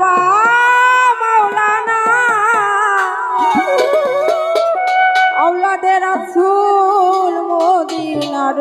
বাবা মাওলানা। আওলাদে রাসূল মদিনার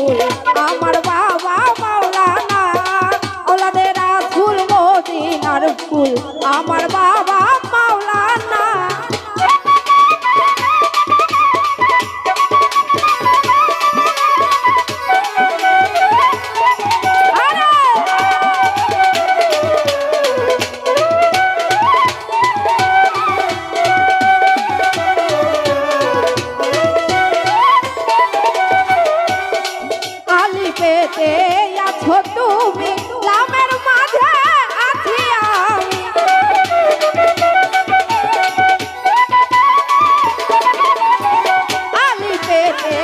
ফুল। আমার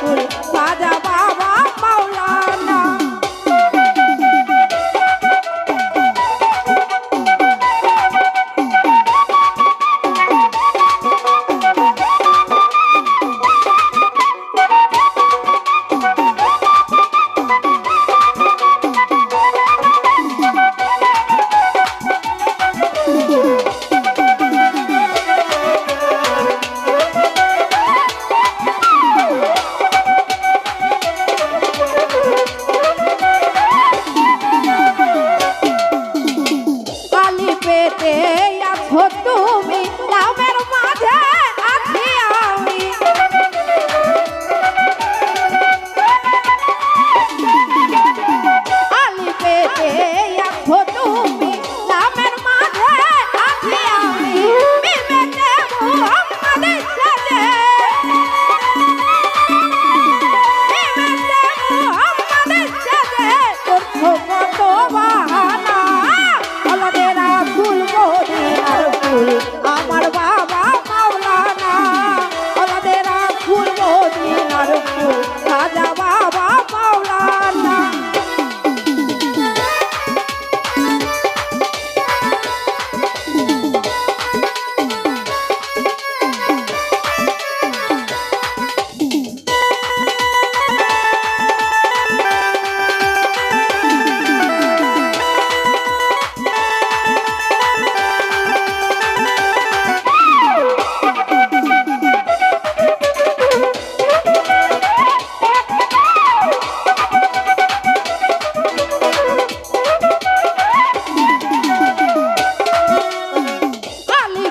꼬리.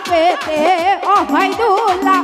পেতে অভয় দুলা